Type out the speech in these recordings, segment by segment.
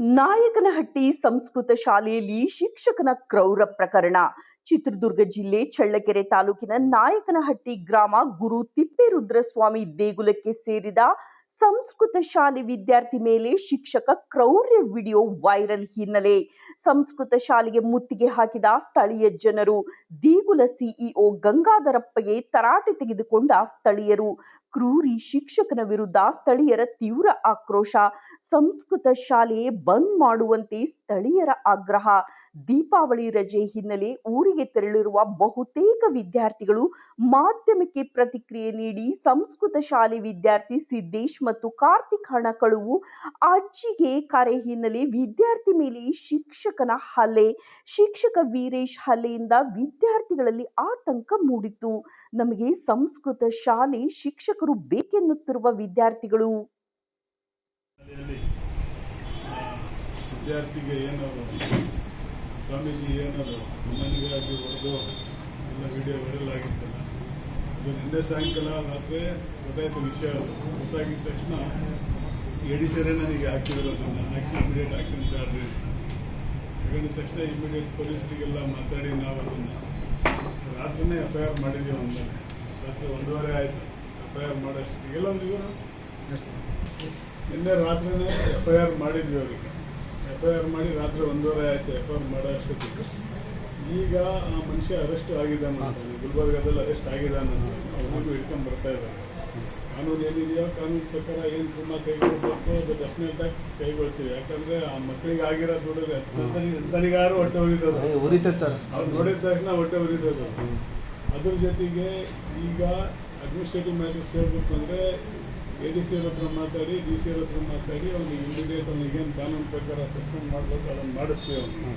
ನಾಯಕನಹಟ್ಟಿ ಸಂಸ್ಕೃತ ಶಾಲೆಯಲ್ಲಿ ಶಿಕ್ಷಕನ ಕ್ರೌರ ಪ್ರಕರಣ. ಚಿತ್ರದುರ್ಗ ಜಿಲ್ಲೆ ಚಳ್ಳಕೆರೆ ತಾಲೂಕಿನ ನಾಯಕನಹಟ್ಟಿ ಗ್ರಾಮ ಗುರು ತಿಪ್ಪೇರುದ್ರಸ್ವಾಮಿ ದೇಗುಲಕ್ಕೆ ಸೇರಿದ ಸಂಸ್ಕೃತ ಶಾಲೆ ವಿದ್ಯಾರ್ಥಿ ಮೇಲೆ ಶಿಕ್ಷಕ ಕ್ರೌರ್ಯ ವಿಡಿಯೋ ವೈರಲ್ ಹಿನ್ನೆಲೆ. ಸಂಸ್ಕೃತ ಶಾಲೆಗೆ ಮುತ್ತಿಗೆ ಹಾಕಿದ ಸ್ಥಳೀಯ ಜನರು ದೇಗುಲ ಸಿಇಒ ಗಂಗಾಧರಪ್ಪಗೆ ತರಾಟೆ ತೆಗೆದುಕೊಂಡ ಸ್ಥಳೀಯರು. ಕ್ರೂರಿ ಶಿಕ್ಷಕನ ವಿರುದ್ಧ ಸ್ಥಳೀಯರ ತೀವ್ರ ಆಕ್ರೋಶ. ಸಂಸ್ಕೃತ ಶಾಲೆ ಬಂದ್ ಮಾಡುವಂತೆ ಸ್ಥಳೀಯರ ಆಗ್ರಹ. ದೀಪಾವಳಿ ರಜೆ ಹಿನ್ನೆಲೆ ಊರಿಗೆ ತೆರಳಿರುವ ಬಹುತೇಕ ವಿದ್ಯಾರ್ಥಿಗಳು ಮಾಧ್ಯಮಕ್ಕೆ ಪ್ರತಿಕ್ರಿಯೆ ನೀಡಿ ಸಂಸ್ಕೃತ ಶಾಲೆ ವಿದ್ಯಾರ್ಥಿ ಸಿದ್ದೇಶ್ ಮತ್ತು ಕಾರ್ತಿಕ್ ಹಣ ಕಳುವು. ಅಜ್ಜಿಗೆ ಕರೆ ಹಿನ್ನೆಲೆ ವಿದ್ಯಾರ್ಥಿ ಮೇಲೆ ಶಿಕ್ಷಕನ ಹಲ್ಲೆ. ಶಿಕ್ಷಕ ವೀರೇಶ್ ಹಲ್ಲೆಯಿಂದ ವಿದ್ಯಾರ್ಥಿಗಳಲ್ಲಿ ಆತಂಕ ಮೂಡಿತು ನಮಗೆ ಸಂಸ್ಕೃತ ಶಾಲೆ ಶಿಕ್ಷಕರು ಬೇಕೆನ್ನುತ್ತಿರುವ ವಿದ್ಯಾರ್ಥಿಗಳು? ವಿದ್ಯಾರ್ಥಿಗೆ ಏನಾದ್ರು ಸ್ವಾಮೀಜಿ ಏನಾದ್ರು ಅಮ್ಮನಿಗಾಗಿ ಹೊಡೆದು ಎಲ್ಲ ವಿಡಿಯೋ ವೈರಲ್ ಆಗಿತ್ತಲ್ಲ ಅದು ನಿನ್ನೆ ಸಾಯಂಕಾಲ ರಾತ್ರಿ ಗೊತ್ತಾಯ್ತು ವಿಷಯ ಅದು. ಗೊತ್ತಾಗಿದ್ದ ತಕ್ಷಣ ಎಡಿಸರೇ ನನಗೆ ಹಾಕಿದ್ರು ಅದನ್ನು. ಹಾಕಿ ಇಮಿಡಿಯೇಟ್ ಆಕ್ಷನ್ ತಗೊಂಡ್ರಿ ತಗೊಂಡಿದ ತಕ್ಷಣ ಇಮಿಡಿಯೇಟ್ ಪೊಲೀಸರಿಗೆಲ್ಲ ಮಾತಾಡಿ ನಾವು ಅದನ್ನು ರಾತ್ರಿನೇ ಎಫ್ ಐ ಆರ್ ಮಾಡಿದ್ದೀವಿ ಒಂದೇ ರಾತ್ರಿ ಒಂದೂವರೆ ಆಯಿತು. ಐ ಆರ್ ಮಾಡೋಷ್ಟು ಇಲ್ಲೊಂದು ವಿವರ ನಿನ್ನೆ ರಾತ್ರಿನೇ ಎಫ್ ಐ ಆರ್ ಮಾಡಿದ್ವಿ ಅವರಿಗೆ. ಎಫ್ ಐ ಆರ್ ಮಾಡಿ ರಾತ್ರಿ ಒಂದೂವರೆ ಆಯ್ತು ಎಫ್ ಐ ಆರ್ ಮಾಡೋ ಅಷ್ಟೊತ್ತಿಗೆ. ಈಗ ಆ ಮನುಷ್ಯ ಅರೆಸ್ಟ್ ಆಗಿದ್ದಾನೆ. ಗುಲ್ಬರ್ಗಾದಲ್ಲಿ ಅರೆಸ್ಟ್ ಆಗಿದ್ದಾನೆ ಅವನಿಗೂ ಹಿಡ್ಕೊಂಡು ಬರ್ತಾ ಇದ್ದಾರೆ. ಕಾನೂನು ಏನಿದೆಯೋ ಕಾನೂನು ಪ್ರಕಾರ ಏನು ಕ್ರಮ ಕೈಗೊಳ್ಬೇಕು ಅದು ಡೆಫಿನೆಟ್ ಆಗಿ ಕೈಗೊಳ್ತೀವಿ. ಯಾಕಂದ್ರೆ ಆ ಮಕ್ಕಳಿಗೆ ಆಗಿರೋ ದುಡಿದ್ರೆ ತನಿಗಾರು ಹೊಟ್ಟೆ ಉರಿತದೆ. ಸರ್. ಅವ್ರು ನೋಡಿದ ತಕ್ಷಣ ಹೊಟ್ಟೆ ಉರಿತದೆ. ಅದ್ರ ಜೊತೆಗೆ ಈಗ ಅಡ್ಮಿನಿಸ್ಟ್ರೇಟಿವ್ ಮ್ಯಾಟರ್ಸ್ ಹೇಳ್ಬೇಕು ಅಂದರೆ ಎ ಡಿ ಸಿ ಅವ್ರ ಹತ್ರ ಮಾತಾಡಿ ಡಿ ಸಿ ಅವ್ರ ಹತ್ರ ಮಾತಾಡಿ ಅವ್ನಿಗೆ ಇಮಿಡಿಯೇಟ್ ಅವ್ನಿಗೆ ಏನು ಕಾನೂನು ಪ್ರಕಾರ ಸಸ್ಪೆಂಡ್ ಮಾಡ್ಬೇಕು ಅದನ್ನು ಮಾಡಿಸ್ತೀವಿ ಅವ್ನಿಗೆ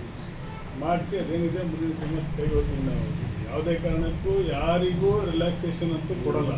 ಮಾಡಿಸಿ ಅದೇನಿದೆ ಮುಂದಿನ ತಿಂಗಳು ಕೈಗೊಳ್ತೀವಿ ನಾವು. ಯಾವುದೇ ಕಾರಣಕ್ಕೂ ಯಾರಿಗೂ ರಿಲ್ಯಾಕ್ಸೇಷನ್ ಅಂತೂ ಕೊಡಲ್ಲ.